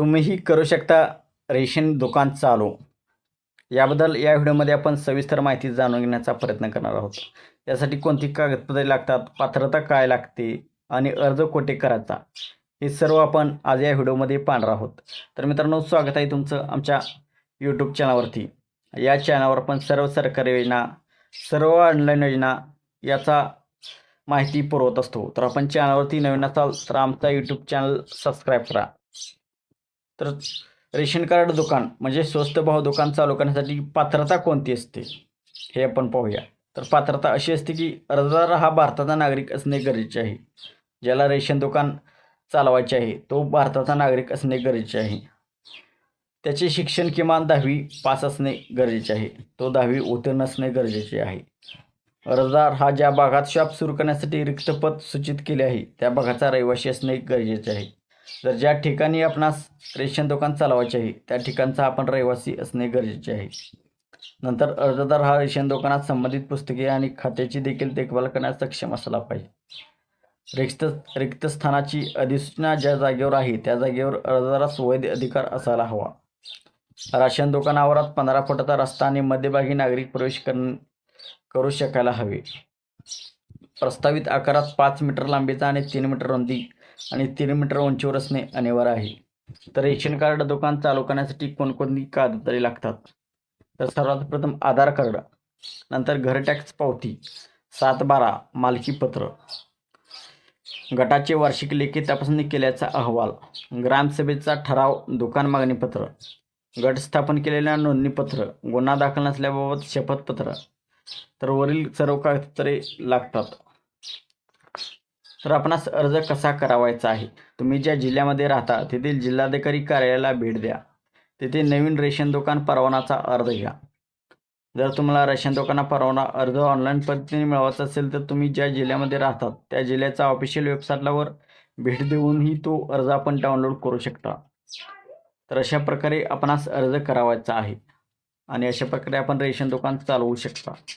तुम्हीही करू शकता रेशन दुकान चालू. याबद्दल या व्हिडिओमध्ये आपण सविस्तर माहिती जाणून घेण्याचा प्रयत्न करणार आहोत. यासाठी कोणती कागदपत्रे लागतात पात्रता काय लागते आणि अर्ज कोठे करायचा हे सर्व आपण आज या व्हिडिओमध्ये पाहणार आहोत. तर मित्रांनो स्वागत आहे तुमचं आमच्या यूट्यूब चॅनलवरती या चॅनलवर आपण सर्व सरकारी योजना सर्व ऑनलाईन योजना याचा माहिती पुरवत असतो. तर आपण चॅनलवरती नवीन असाल तर आमचा यूट्यूब चॅनल सबस्क्राईब करा. तर रेशन कार्ड दुकान म्हणजे स्वस्त भाव दुकान चालू करण्यासाठी पात्रता कोणती असते? हे आपण पाहूया. तर पात्रता अशी असते की अर्जदार हा भारताचा नागरिक असणे गरजेचे आहे. ज्याला रेशन दुकान चालवायचे आहे तो भारताचा नागरिक असणे गरजेचे आहे. त्याचे शिक्षण किमान दहावी पास असणे गरजेचे आहे. तो दहावी उत्तीर्ण असणे गरजेचे आहे. अर्जदार हा ज्या भागात शॉप सुरू करण्यासाठी रिक्त पद सूचित केले आहे त्या भागाचा रहिवासी असणे गरजेचे आहे. तर ज्या ठिकाणी आपणास रेशन दुकान चालवायचे आहे त्या ठिकाणचा आपण रहिवासी असणे गरजेचे आहे. नंतर अर्जदार हा रेशन दुकानात संबंधित पुस्तके आणि खात्याची देखील देखभाल करण्यास सक्षम असला पाहिजे. रिक्त रिक्त स्थानाची अधिसूचना ज्या जागेवर आहे त्या जागेवर अर्जदारास वैध अधिकार असायला हवा. राशन दुकानावरात पंधरा फुटाचा रस्ता आणि मध्यभागी नागरिक प्रवेश कर करू शकायला हवे. प्रस्तावित आकारात पाच मीटर लांबीचा आणि तीन मीटर रुंदी आणि तीन मीटर उंचीवर असणे अनिवार्य आहे. तर रेशन कार्ड दुकान चालू करण्यासाठी कोणकोणती कागदपत्रे लागतात? तर सर्वात प्रथम आधार कार्ड नंतर घर टॅक्स पावती सात बारा मालकी पत्र. गटाचे वार्षिक लेखी तपासणी केल्याचा अहवाल ग्रामसभेचा ठराव दुकान मागणीपत्र गट स्थापन केलेल्या नोंदणीपत्र गुन्हा दाखल नसल्याबाबत शपथपत्र. तर वरील सर्व कागदपत्रे लागतात. तर आपणास अर्ज कसा करावायचा आहे? तुम्ही ज्या जिल्ह्यामध्ये राहता तेथील जिल्हाधिकारी कार्यालयाला भेट द्या. तेथे नवीन रेशन दुकान परवानाचा अर्ज घ्या. जर तुम्हाला रेशन दुकाना परवाना अर्ज ऑनलाईन पद्धतीने मिळवायचा असेल तर तुम्ही ज्या जिल्ह्यामध्ये राहतात त्या जिल्ह्याच्या ऑफिशियल वेबसाईटलावर भेट देऊनही तो अर्ज आपण डाउनलोड करू शकता. तर अशा प्रकारे आपणास अर्ज करावायचा आहे. आणि अशा प्रकारे आपण रेशन दुकान चालवू शकता.